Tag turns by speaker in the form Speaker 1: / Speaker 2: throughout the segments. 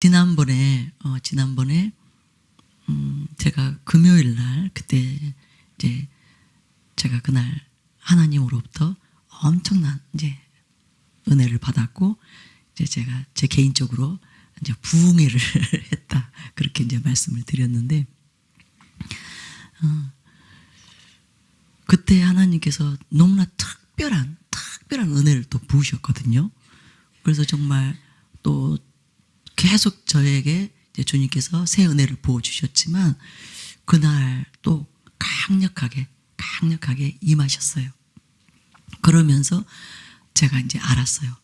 Speaker 1: 지난번에 어, 지난번에 음, 제가 금요일 날 그때 이제 제가 그날 하나님으로부터 엄청난 이제 은혜를 받았고 이제 제가 제 개인적으로 이제 부흥회를 했다 그렇게 이제 말씀을 드렸는데 어, 그때 하나님께서 너무나 특별한 특별한 은혜를 또 부으셨거든요. 그래서 정말 또 계속 저에게 주님께서 새 은혜를 부어 주셨지만 그날 또 강력하게 강력하게 임하셨어요. 그러면서 제가 이제 알았어요.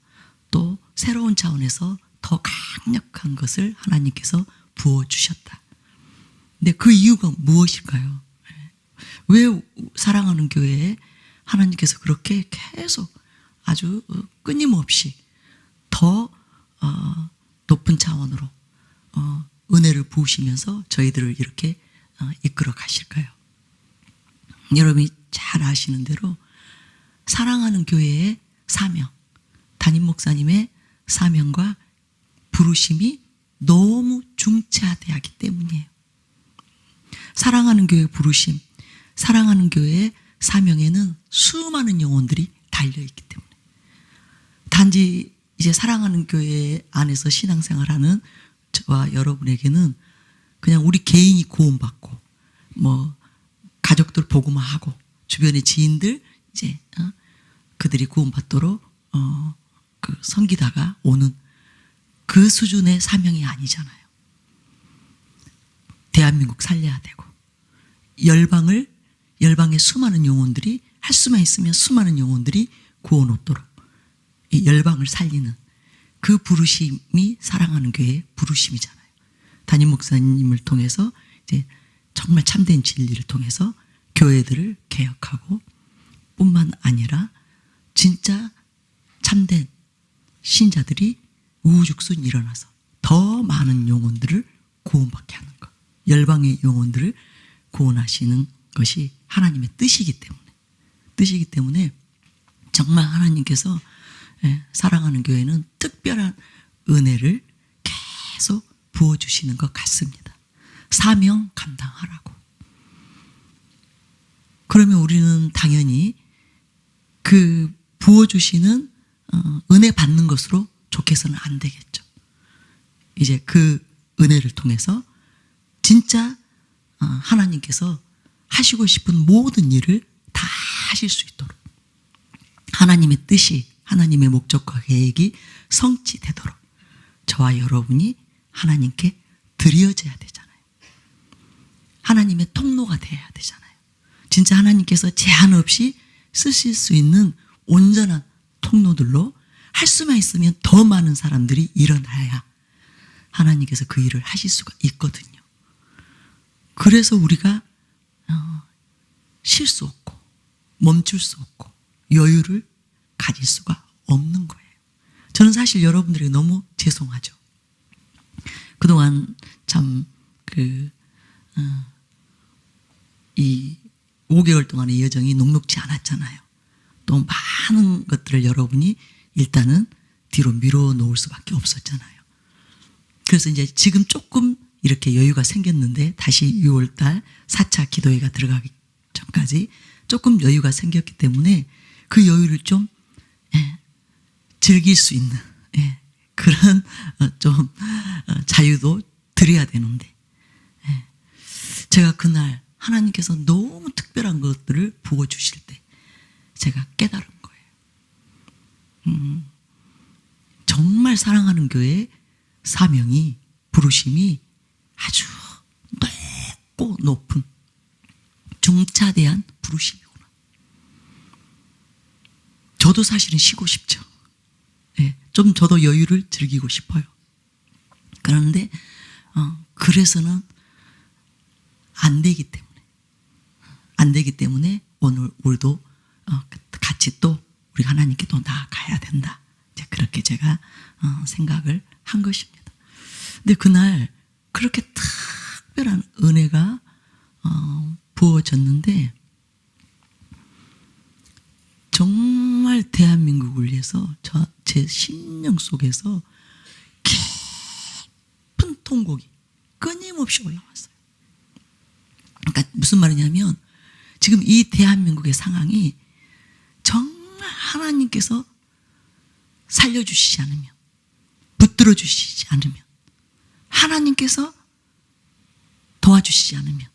Speaker 1: 또 새로운 차원에서 더 강력한 것을 하나님께서 부어 주셨다. 근데 그 이유가 무엇일까요? 왜 사랑하는 교회에 하나님께서 그렇게 계속 아주 끊임없이 더 어, 높은 차원으로 어, 은혜를 부으시면서 저희들을 이렇게 어, 이끌어 가실까요? 여러분이 잘 아시는 대로 사랑하는 교회의 사명, 담임 목사님의 사명과 부르심이 너무 중차대하기 때문이에요. 사랑하는 교회 부르심, 사랑하는 교회의 사명에는 수많은 영혼들이 달려있기 때문에 단지 이제 사랑하는 교회 안에서 신앙생활하는 저와 여러분에게는 그냥 우리 개인이 구원받고 뭐 가족들 보고만 하고 주변의 지인들 이제 어? 그들이 구원받도록 어, 그 섬기다가 오는 그 수준의 사명이 아니잖아요. 대한민국 살려야 되고 열방을 열방의 수많은 영혼들이 할 수만 있으면 수많은 영혼들이 구원 얻도록 이 열방을 살리는 그 부르심이 사랑하는 교회의 부르심이잖아요. 담임 목사님을 통해서 이제 정말 참된 진리를 통해서 교회들을 개혁하고 뿐만 아니라 진짜 참된 신자들이 우후죽순 일어나서 더 많은 영혼들을 구원받게 하는 것. 열방의 영혼들을 구원하시는 것이 하나님의 뜻이기 때문에 뜻이기 때문에 정말 하나님께서 예, 사랑하는 교회는 특별한 은혜를 계속 부어주시는 것 같습니다. 사명 감당하라고. 그러면 우리는 당연히 그 부어주시는 어, 은혜 받는 것으로 좋게서는 안 되겠죠. 이제 그 은혜를 통해서 진짜 어, 하나님께서 하시고 싶은 모든 일을 다 하실 수 있도록 하나님의 뜻이 하나님의 목적과 계획이 성취되도록 저와 여러분이 하나님께 드려져야 되잖아요. 하나님의 통로가 되어야 되잖아요. 진짜 하나님께서 제한 없이 쓰실 수 있는 온전한 통로들로 할 수만 있으면 더 많은 사람들이 일어나야 하나님께서 그 일을 하실 수가 있거든요. 그래서 우리가 어, 쉴수 없고 멈출 수 없고 여유를 가질 수가 없는 거예요. 저는 사실 여러분들에게 너무 죄송하죠. 그동안 참, 그, 어, 이 5개월 동안의 여정이 녹록지 않았잖아요. 또 많은 것들을 여러분이 일단은 뒤로 밀어 놓을 수밖에 없었잖아요. 그래서 이제 지금 조금 이렇게 여유가 생겼는데 다시 6월달 4차 기도회가 들어가기 전까지 조금 여유가 생겼기 때문에 그 여유를 좀 예, 즐길 수 있는 예, 그런 어, 좀 어, 자유도 드려야 되는데 예, 제가 그날 하나님께서 너무 특별한 것들을 부어 주실 때 제가 깨달은 거예요. 음, 정말 사랑하는 교회의 사명이 부르심이 아주 높고 높은 중차대한 부르심이구나. 저도 사실은 쉬고 싶죠. 네, 좀 저도 여유를 즐기고 싶어요. 그런데 어, 그래서는 안 되기 때문에 안 되기 때문에 오늘 우리도 어, 같이 또 우리 하나님께 또 나아가야 된다. 이제 그렇게 제가 어, 생각을 한 것입니다. 근데 그날 그렇게 특별한 은혜가 어, 부어졌는데 정말 대한민국을 위해서 저 제 심령 속에서 통곡이 끊임없이 올라왔어요. 그러니까 무슨 말이냐면 지금 이 대한민국의 상황이 정말 하나님께서 살려주시지 않으면 붙들어 주시지 않으면 하나님께서 도와주시지 않으면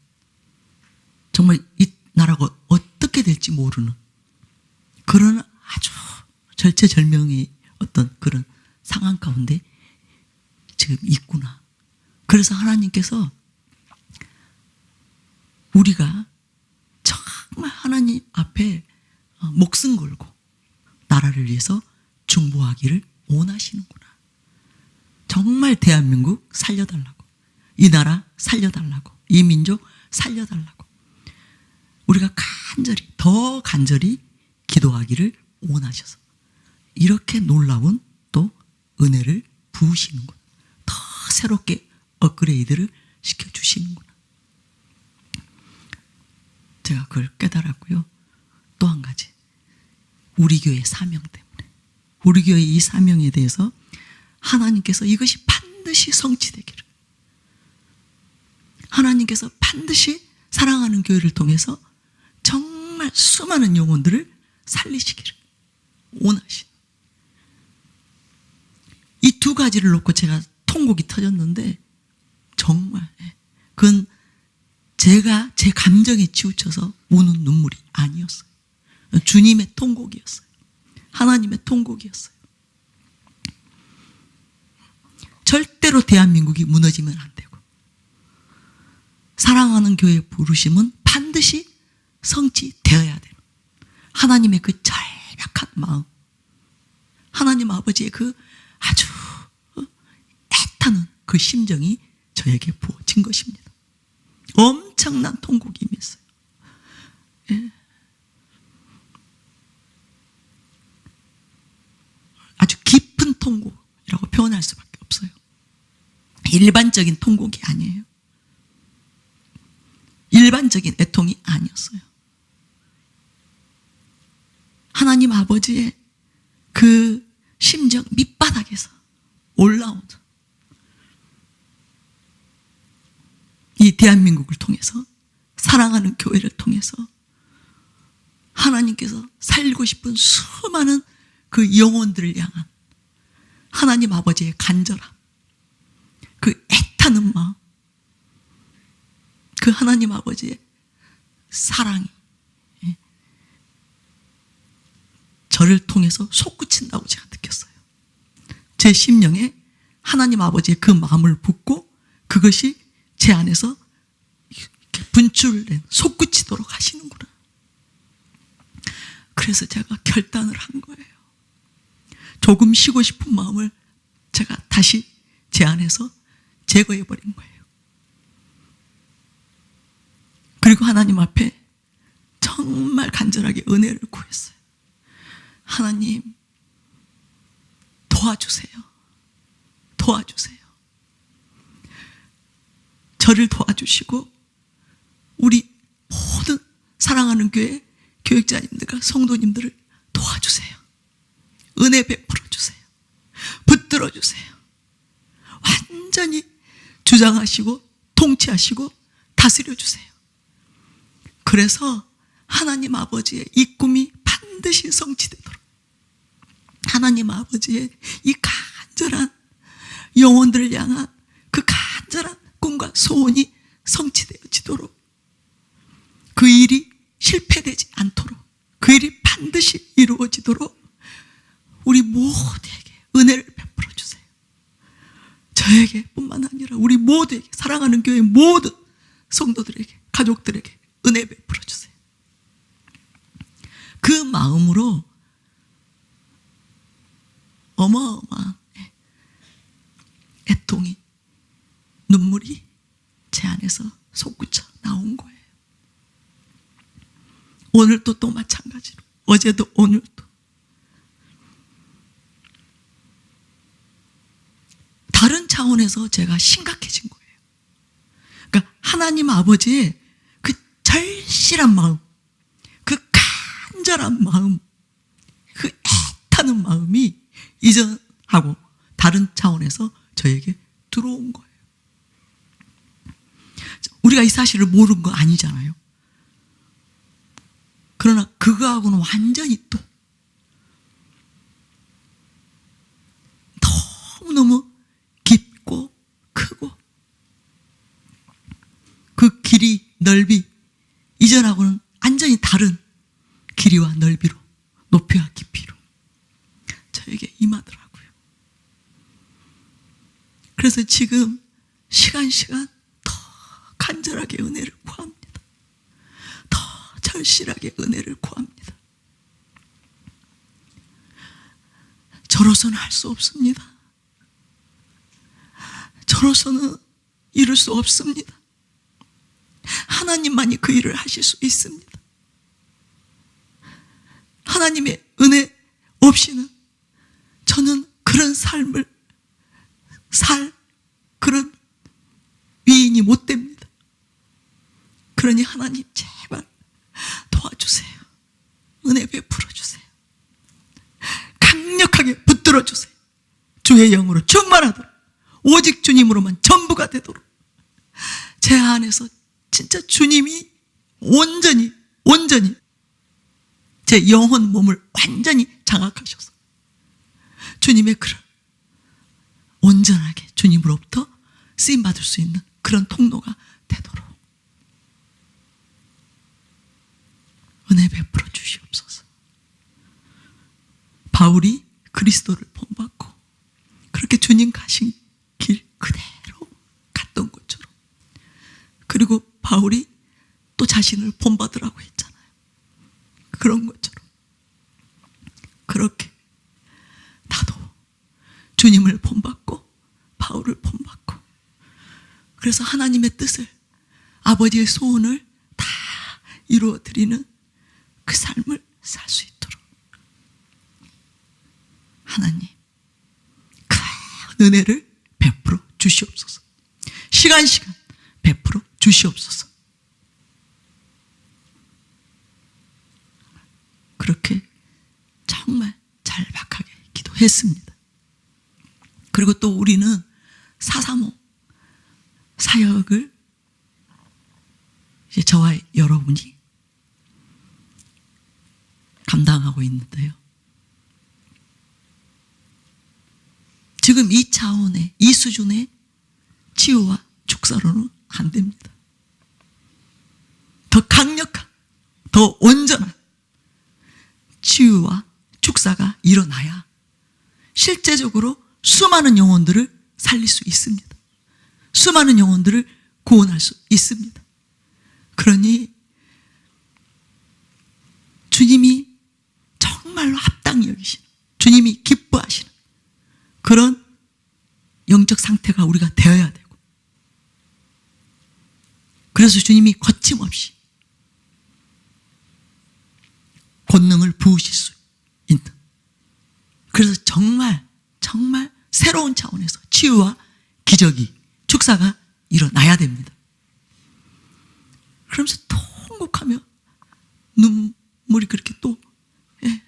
Speaker 1: 정말 이 나라가 어떻게 될지 모르는 그런 아주 절체절명의 어떤 그런 상황 가운데 지금 있구나. 그래서 하나님께서 우리가 정말 하나님 앞에 어, 목숨 걸고 나라를 위해서 중보하기를 원하시는구나. 정말 대한민국 살려달라고. 이 나라 살려달라고. 이 민족 살려달라고. 우리가 간절히, 더 간절히 기도하기를 원하셔서 이렇게 놀라운 또 은혜를 부으시는구나. 더 새롭게 업그레이드를 시켜주시는구나. 제가 그걸 깨달았고요. 또 한 가지. 우리 교회 사명 때문에. 우리 교회 이 사명에 대해서 하나님께서 이것이 반드시 성취되기를. 하나님께서 반드시 사랑하는 교회를 통해서 정말 수많은 영혼들을 살리시기를 원하신. 이 두 가지를 놓고 제가 통곡이 터졌는데 정말 예, 그건 제가 제 감정에 치우쳐서 우는 눈물이 아니었어요. 주님의 통곡이었어요. 하나님의 통곡이었어요. 절대로 대한민국이 무너지면 안 되고 사랑하는 교회 부르심은 반드시 성취되어야 되는 하나님의 그 절박한 마음 하나님 아버지의 그 애타는 그 심정이 저에게 부어진 것입니다. 엄청난 통곡이 임했어요. 예. 아주 깊은 통곡이라고 표현할 수밖에 없어요. 일반적인 통곡이 아니에요. 일반적인 애통이 아니었어요. 하나님 아버지의 그 심정 밑바닥에서 올라오 이 대한민국을 통해서 사랑하는 교회를 통해서 하나님께서 살리고 싶은 수많은 그 영혼들을 향한 하나님 아버지의 간절함, 그 애타는 마음, 그 하나님 아버지의 사랑이 예, 저를 통해서 솟구친다고 제가 느꼈어요. 제 심령에 하나님 아버지의 그 마음을 붓고 그것이 제 안에서 분출된 솟구치도록 하시는구나. 그래서 제가 결단을 한 거예요. 조금 쉬고 싶은 마음을 제가 다시 제 안에서 제거해 버린 거예요. 그리고 하나님 앞에 정말 간절하게 은혜를 구했어요. 하나님, 도와주세요. 도와주세요. 저를 도와주시고, 우리 모든 사랑하는 교회 교육자님들과 성도님들을 도와주세요. 은혜 베풀어 주세요. 붙들어 주세요. 완전히 주장하시고 통치하시고 다스려 주세요. 그래서 하나님 아버지의 이 꿈이 반드시 성취되도록 하나님 아버지의 이 간절한 영혼들을 향한 소원이 성취되어지도록 그 일이 실패되지 않도록 그 일이 반드시 이루어지도록 우리 모두에게 은혜를 베풀어 주세요. 저에게 뿐만 아니라 우리 모두에게 사랑하는 교회 모든 성도들에게 가족들에게 은혜 베풀어 주세요. 그 마음으로 어마어마한 애통이 눈물이 제 안에서 솟구쳐 나온 거예요. 오늘도 또 마찬가지로 어제도 오늘도 다른 차원에서 제가 심각해진 거예요. 그러니까 하나님 아버지의 그 절실한 마음, 그 간절한 마음, 그 애타는 마음이 이전하고 다른 차원에서 저에게 들어온 거예요. 우리가 이 사실을 모르는 거 아니잖아요. 그러나 그거하고는 완전히 또 너무너무 깊고 크고 그 길이 넓이 이전하고는 완전히 다른 길이와 넓이로 높이와 깊이로 저에게 임하더라고요. 그래서 지금 시간 시간 더 간절하게 은혜를 구합니다. 더 절실하게 은혜를 구합니다. 저로서는 할 수 없습니다. 저로서는 이룰 수 없습니다. 하나님만이 그 일을 하실 수 있습니다. 하나님의 은혜 없이는 저는 그런 삶을 살 그런 위인이 못 됩니다. 그러니 하나님 제발 도와주세요. 은혜 베풀어 주세요. 강력하게 붙들어 주세요. 주의 영으로 충만하도록 오직 주님으로만 전부가 되도록 제 안에서 진짜 주님이 온전히 온전히 제 영혼 몸을 완전히 장악하셔서 주님의 그런 온전하게 주님으로부터 쓰임 받을 수 있는 그런 통로가 되도록 은혜 베풀어 주시옵소서. 바울이 그리스도를 본받고 그렇게 주님 가신 길 그대로 갔던 것처럼 그리고 바울이 또 자신을 본받으라고 했잖아요. 그런 것처럼 그렇게 나도 주님을 본받고 바울을 본받고 그래서 하나님의 뜻을 아버지의 소원을 다 이루어 드리는 그 삶을 살 수 있도록. 하나님 큰 은혜를 베풀어 주시옵소서. 시간 시간 베풀어 주시옵소서. 그렇게 정말 잘박하게 기도했습니다. 그리고 또 우리는 사사모 사역을 이제 저와 여러분이 감당하고 있는데요. 지금 이 차원의, 이 수준의 치유와 축사로는 안 됩니다. 더 강력한, 더 온전한 치유와 축사가 일어나야 실제적으로 수많은 영혼들을 살릴 수 있습니다. 수많은 영혼들을 구원할 수 있습니다. 그러니 주님이 정말로 합당히 여기시는 주님이 기뻐하시는 그런 영적 상태가 우리가 되어야 되고 그래서 주님이 거침없이 권능을 부으실 수 있는 그래서 정말 정말 새로운 차원에서 치유와 기적이 축사가 일어나야 됩니다. 그러면서 통곡하며 눈물이 그렇게 또 예.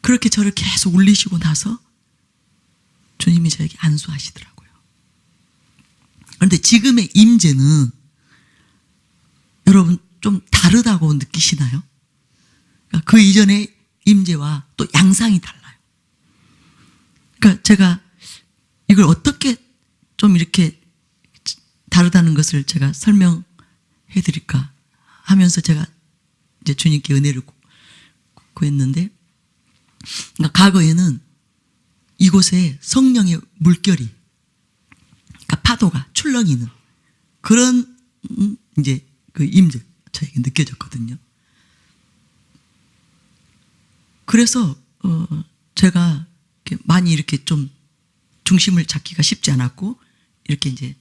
Speaker 1: 그렇게 저를 계속 울리시고 나서 주님이 저에게 안수하시더라고요. 그런데 지금의 임재는 여러분 좀 다르다고 느끼시나요? 그러니까 그 이전의 임재와 또 양상이 달라요. 그러니까 제가 이걸 어떻게 좀 이렇게 다르다는 것을 제가 설명해 드릴까 하면서 제가 이제 주님께 은혜를 구- 구했는데 그러니까 과거에는 이곳에 성령의 물결이 그러니까 파도가 출렁이는 그런 음, 이제 그 임재 저에게 느껴졌거든요. 그래서 어 제가 이렇게 많이 이렇게 좀 중심을 잡기가 쉽지 않았고 이렇게 이제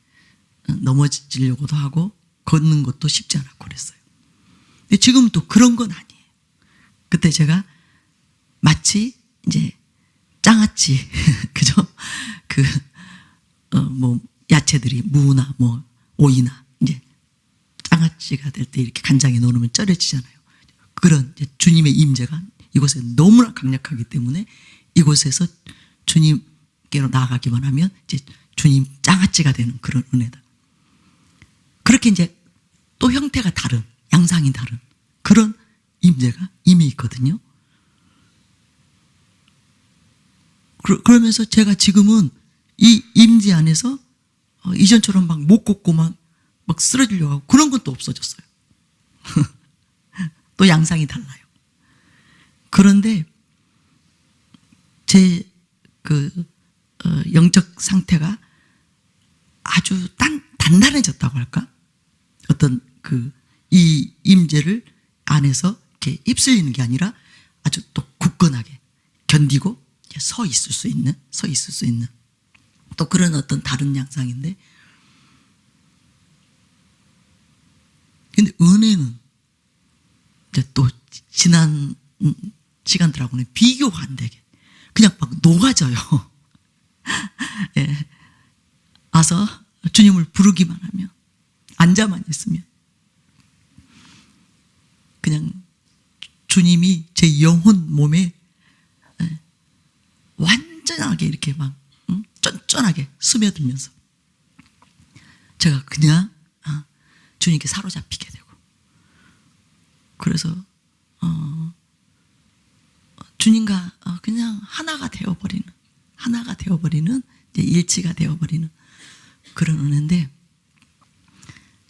Speaker 1: 넘어지려고도 하고 걷는 것도 쉽지 않았고 그랬어요. 근데 지금 또 그런 건 아니에요. 그때 제가 마치 이제 장아찌 그죠? 그 어 뭐 야채들이 무나 뭐 오이나 이제 장아찌가 될 때 이렇게 간장에 넣으면 쩔어지잖아요. 그런 주님의 임재가 이곳에 너무나 강력하기 때문에 이곳에서 주님께로 나아가기만 하면 이제 주님 장아찌가 되는 그런 은혜다. 그렇게 이제 또 형태가 다른 양상이 다른 그런 임재가 이미 있거든요. 그러, 그러면서 제가 지금은 이 임재 안에서 어, 이전처럼 막 못 걷고 막, 막 쓰러지려고 하고 그런 것도 없어졌어요. 또 양상이 달라요. 그런데 제 그 어, 영적 상태가 아주 단, 단단해졌다고 할까? 어떤 그 이 임재를 안에서 이렇게 휩쓸리는 게 아니라 아주 또 굳건하게 견디고 서 있을 수 있는, 서 있을 수 있는 또 그런 어떤 다른 양상인데 근데 은혜는 이제 또 지난 시간들하고는 비교가 안 되게 그냥 막 녹아져요. 예. 와서 주님을 부르기만 하면 앉아만 있으면 그냥 주님이 제 영혼 몸에 예, 완전하게 이렇게 막 응? 쫀쫀하게 스며들면서 제가 그냥 아, 주님께 사로잡히게 되고 그래서 어, 주님과 어, 그냥 하나가 되어버리는 하나가 되어버리는 일치가 되어버리는 그런 은혜인데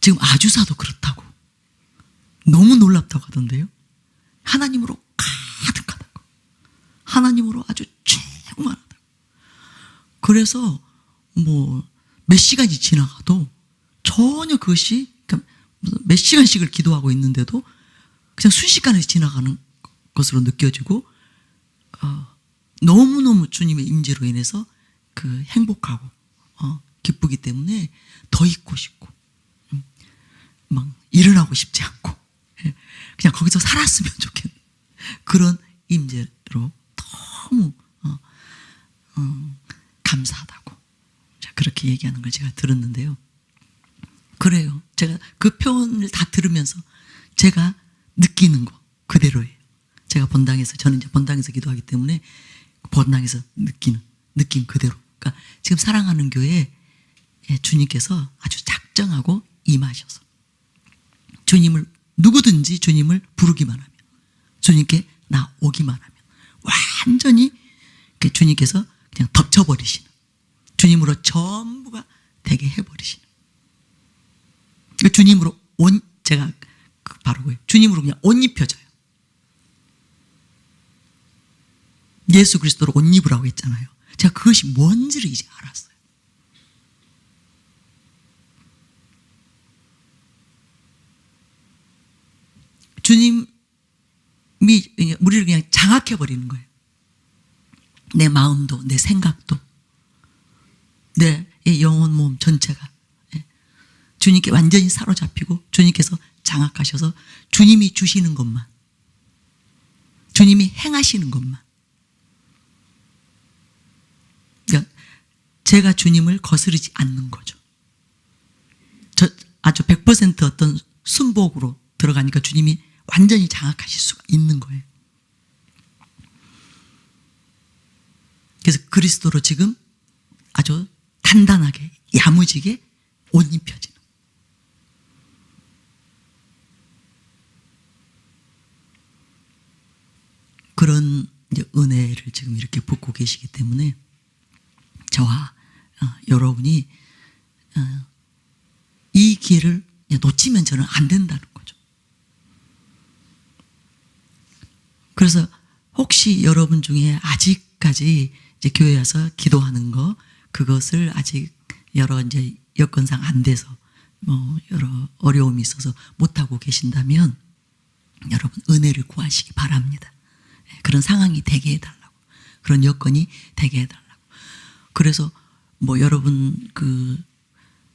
Speaker 1: 지금 아주사도 그렇다고 너무 놀랍다고 하던데요. 하나님으로 가득하다고 하나님으로 아주 충만하다고. 그래서 뭐 몇 시간이 지나가도 전혀 그것이 그러니까 몇 시간씩을 기도하고 있는데도 그냥 순식간에 지나가는 것으로 느껴지고 어, 너무너무 주님의 임재로 인해서 그 행복하고 어, 기쁘기 때문에 더 있고 싶고 음, 막 일어나고 싶지 않고 예, 그냥 거기서 살았으면 좋겠는 그런 임재로 너무 어, 어, 감사하다고 자, 그렇게 얘기하는 걸 제가 들었는데요. 그래요. 제가 그 표현을 다 들으면서 제가 느끼는 거 그대로예요. 제가 본당에서 저는 이제 본당에서 기도하기 때문에 본당에서 느끼는 느낌 그대로. 그러니까 지금 사랑하는 교회 에 주님께서 아주 작정하고 임하셔서 주님을 누구든지 주님을 부르기만 하면 주님께 나 오기만 하면 완전히 주님께서 그냥 덮쳐버리시는 주님으로 전부가 되게 해버리시는 그 주님으로 온 제가 바로 그 주님으로 그냥 옷 입혀져요. 예수 그리스도로 옷 입으라고 했잖아요. 제가 그것이 뭔지를 이제 알았어요. 주님이 우리를 그냥 장악해 버리는 거예요. 내 마음도 내 생각도 내 영혼 몸 전체가 예. 주님께 완전히 사로잡히고 주님께서 장악하셔서 주님이 주시는 것만 주님이 행하시는 것만 그러니까 제가 주님을 거스르지 않는 거죠. 저 아주 100% 어떤 순복으로 들어가니까 주님이 완전히 장악하실 수가 있는 거예요. 그래서 그리스도로 지금 아주 단단하게 야무지게 옷 입혀지는 그런 은혜를 지금 이렇게 붓고 계시기 때문에 저와 어, 여러분이 어, 이 기회를 놓치면 저는 안 된다는 거죠. 그래서 혹시 여러분 중에 아직까지 이제 교회 와서 기도하는 거 그것을 아직 여러 이제 여건상 안 돼서 뭐 여러 어려움이 있어서 못 하고 계신다면 여러분 은혜를 구하시기 바랍니다. 예, 그런 상황이 되게 해달라고 그런 여건이 되게 해달라고. 그래서 뭐 여러분 그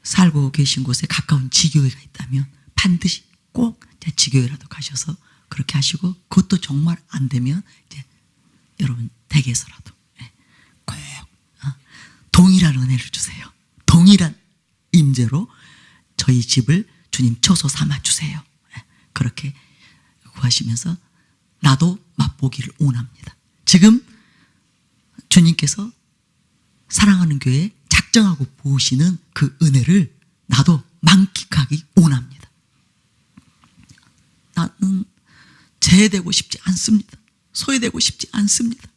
Speaker 1: 살고 계신 곳에 가까운 지교회가 있다면 반드시 꼭 지교회라도 가셔서 그렇게 하시고 그것도 정말 안 되면 이제 여러분 댁에서라도 예, 꼭 어, 동일한 은혜를 주세요. 동일한 임재로 저희 집을 주님 처소 삼아 주세요. 예, 그렇게 구하시면서 나도 맛보기를 원합니다. 지금 주님께서 사랑하는 교회 작정하고 보시는 그 은혜를 나도 만끽하기 원합니다. 나는 제되고 싶지 않습니다. 소외되고 싶지 않습니다.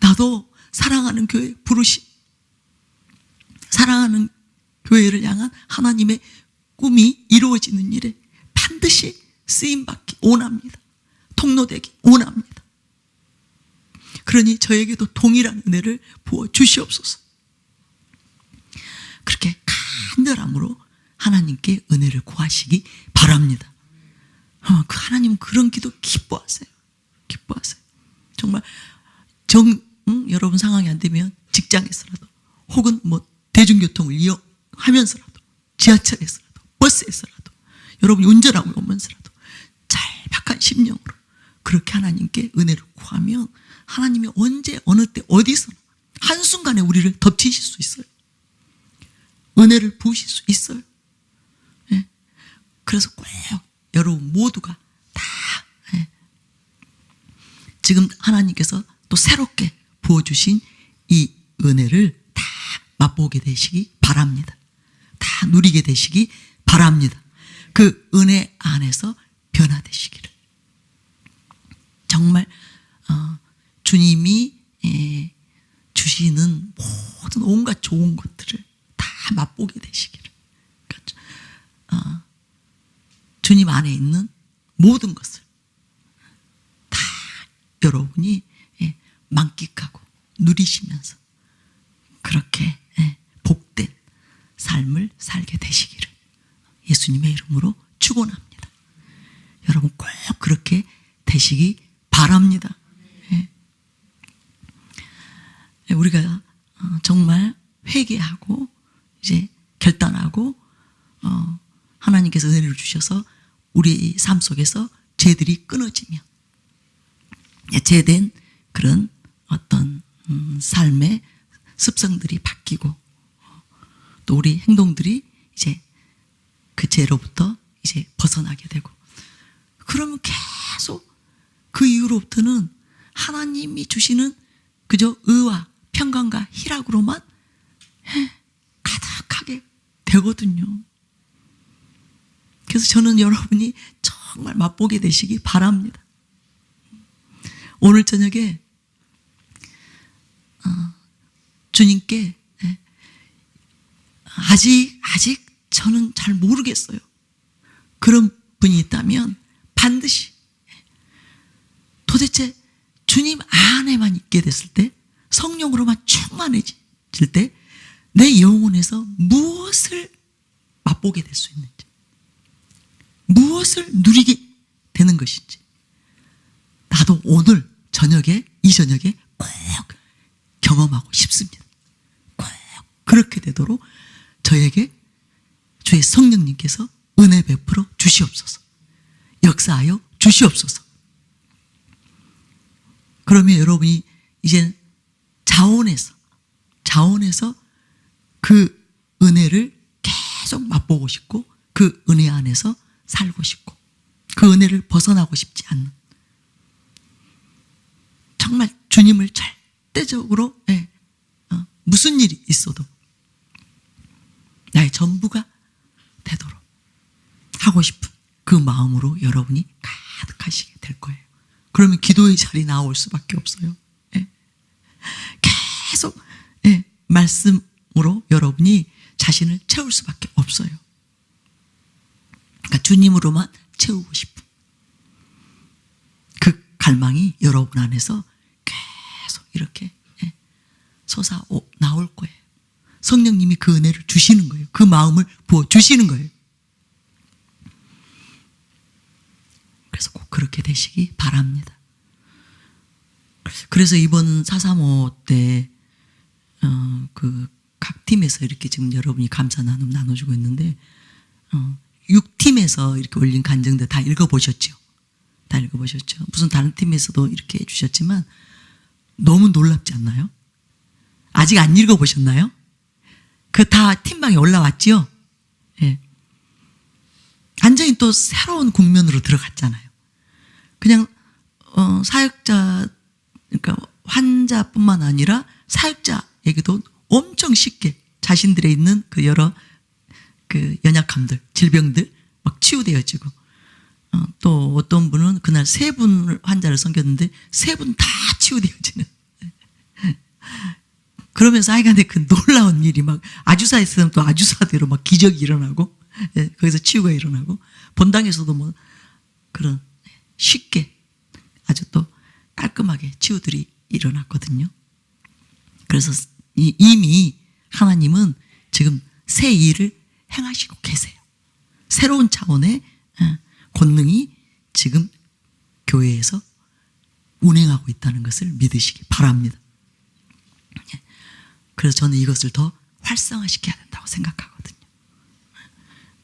Speaker 1: 나도 사랑하는 교회 부르심, 사랑하는 교회를 향한 하나님의 꿈이 이루어지는 일에 반드시 쓰임받기 원합니다. 통로되기 원합니다. 그러니 저에게도 동일한 은혜를 부어 주시옵소서. 그렇게 간절함으로 하나님께 은혜를 구하시기 바랍니다. 어, 그 하나님은 그런 기도 기뻐하세요. 기뻐하세요. 정말 정 응? 여러분 상황이 안 되면 직장에서라도 혹은 뭐 대중교통을 이용하면서라도 지하철에서라도 버스에서라도 여러분이 운전하고 오면서라도 짤박한 심령으로 그렇게 하나님께 은혜를 구하면 하나님이 언제 어느 때 어디서 한순간에 우리를 덮치실 수 있어요. 은혜를 부으실 수 있어요. 예. 그래서 꼭 여러분 모두가 다 예. 지금 하나님께서 또 새롭게 부어주신 이 은혜를 다 맛보게 되시기 바랍니다. 다 누리게 되시기 바랍니다. 그 은혜 안에서 변화되시기를. 정말 어, 주님이 예, 주시는 모든 온갖 좋은 것들을 다 맛보게 되시기를. 그렇죠? 어, 주님 안에 있는 모든 것을 다 여러분이 예, 만끽하고 누리시면서 그렇게 예, 복된 삶을 살게 되시기를 예수님의 이름으로 축원합니다. 여러분 꼭 그렇게 되시기 바랍니다. 예. 예, 우리가 어, 정말 회개하고 이제 결단하고 어, 하나님께서 은혜를 주셔서 우리 삶 속에서 죄들이 끊어지면 예, 죄된 그런 어떤 음, 삶의 습성들이 바뀌고 또 우리 행동들이 이제 그 죄로부터 이제 벗어나게 되고 그러면 계속 그 이후로부터는 하나님이 주시는 그저 의와 평강과 희락으로만 가득하게 되거든요. 그래서 저는 여러분이 정말 맛보게 되시기 바랍니다. 오늘 저녁에 어, 주님께 예, 아직 아직 저는 잘 모르겠어요. 그런 분이 있다면 반드시 도대체 주님 안에만 있게 됐을 때 성령으로만 충만해질 때 내 영혼에서 무엇을 맛보게 될 수 있는지 무엇을 누리게 되는 것인지 나도 오늘 저녁에 이 저녁에 꼭 경험하고 싶습니다. 꼭 그렇게 되도록 저에게 주의 성령님께서 은혜 베풀어 주시옵소서. 역사하여 주시옵소서. 그러면 여러분이 이제 자원에서 자원에서 그 은혜를 계속 맛보고 싶고 그 은혜 안에서 살고 싶고 그 은혜를 벗어나고 싶지 않는 정말 주님을 절대적으로 예, 어, 무슨 일이 있어도 나의 전부가 되도록 하고 싶은 그 마음으로 여러분이 가득하시게 될 거예요. 그러면 기도의 자리 나올 수밖에 없어요. 예. 계속 예, 말씀으로 여러분이 자신을 채울 수밖에 없어요. 그러니까 주님으로만 채우고 싶은 그 갈망이 여러분 안에서 이렇게 예, 솟아 나올 거예요. 성령님이 그 은혜를 주시는 거예요. 그 마음을 부어 주시는 거예요. 그래서 꼭 그렇게 되시기 바랍니다. 그래서 이번 435 때, 어, 그, 각 팀에서 이렇게 지금 여러분이 감사 나눔 나눠주고 있는데, 어, 6팀에서 이렇게 올린 간증들 다 읽어보셨죠? 다 읽어보셨죠? 무슨 다른 팀에서도 이렇게 해주셨지만, 너무 놀랍지 않나요? 아직 안 읽어보셨나요? 그 다 팀방에 올라왔지요? 예. 완전히 또 새로운 국면으로 들어갔잖아요. 그냥 어, 사역자 그러니까 환자뿐만 아니라 사역자에게도 엄청 쉽게 자신들에 있는 그 여러 그 연약함들, 질병들 막 치유되어지고 어, 또 어떤 분은 그날 세 분 환자를 섬겼는데 세 분 다 치유되어지는 그러면서 하여간에 그 놀라운 일이 막 아주사에서는 또 아주사대로 막 기적이 일어나고 예, 거기서 치유가 일어나고 본당에서도 뭐 그런 쉽게 아주 또 깔끔하게 치유들이 일어났거든요. 그래서 이- 이미 하나님은 지금 새 일을 행하시고 계세요. 새로운 차원의 예, 권능이 지금 교회에서 운행하고 있다는 것을 믿으시기 바랍니다. 예. 그래서 저는 이것을 더 활성화시켜야 된다고 생각하거든요.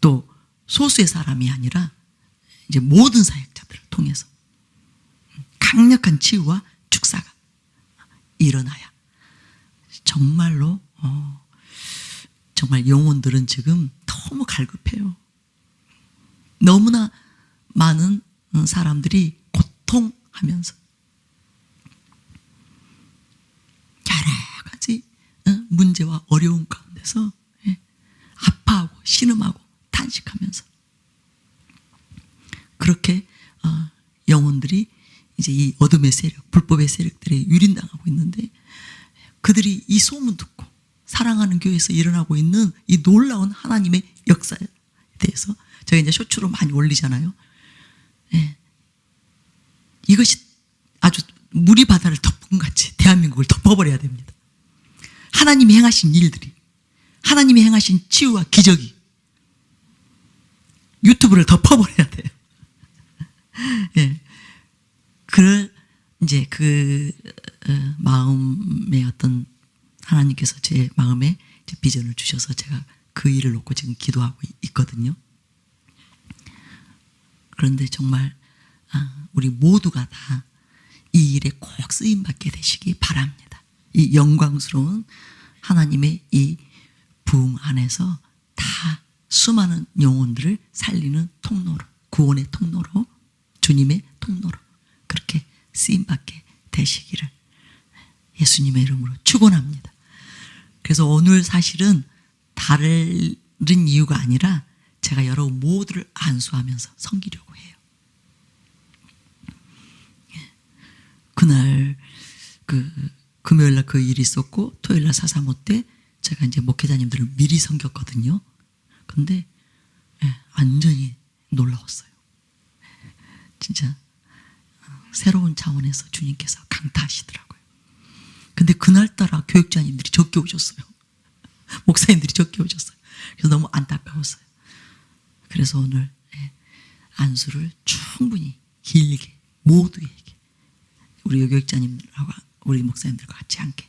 Speaker 1: 또 소수의 사람이 아니라 이제 모든 사역자들을 통해서 강력한 치유와 축사가 일어나야 정말로 어, 정말 영혼들은 지금 너무 갈급해요. 너무나 많은 음, 사람들이 고통하면서 여러 가지 어, 문제와 어려움 가운데서 예, 아파하고 신음하고 탄식하면서 그렇게 어, 영혼들이 이제 이 어둠의 세력, 불법의 세력들에 유린당하고 있는데 그들이 이 소문 듣고 사랑하는 교회에서 일어나고 있는 이 놀라운 하나님의 역사에 대해서 저희 이제 쇼츠로 많이 올리잖아요. 예. 이것이 아주 물이 바다를 덮은 같이 대한민국을 덮어버려야 됩니다. 하나님이 행하신 일들이, 하나님이 행하신 치유와 기적이 유튜브를 덮어버려야 돼요. 예. 그럴 이제 그 어, 마음의 어떤 하나님께서 제 마음에 비전을 주셔서 제가 그 일을 놓고 지금 기도하고 있- 있거든요. 그런데 정말 아, 우리 모두가 다 이 일에 꼭 쓰임 받게 되시기 바랍니다. 이 영광스러운 하나님의 이 부흥 안에서 다 수많은 영혼들을 살리는 통로로 구원의 통로로 주님의 통로로 그렇게 쓰임 받게 되시기를 예수님의 이름으로 축원합니다. 그래서 오늘 사실은 다른 이유가 아니라 제가 여러분 모두를 안수하면서 섬기려고 해요. 예. 그날 그 금요일 날 그 일이 있었고 토요일 날 사사모 때 제가 이제 목회자님들을 미리 섬겼거든요. 근데 예, 완전히 놀라웠어요. 진짜 어, 새로운 차원에서 주님께서 강타하시더라고요. 근데 그날따라 교육자님들이 적게 오셨어요. 목사님들이 적게 오셨어요. 그래서 너무 안타까웠어요. 그래서 오늘 예, 안수를 충분히 길게 모두에게 우리 교육자님들하고 우리 목사님들과 같이 함께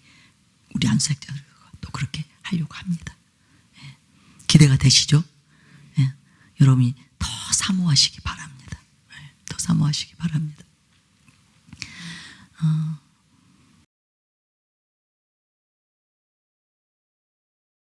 Speaker 1: 우리 안수학자들과 또 그렇게 하려고 합니다. 예, 기대가 되시죠? 예, 여러분이 더 사모하시기 바랍니다. 예, 더 사모하시기 바랍니다. 어,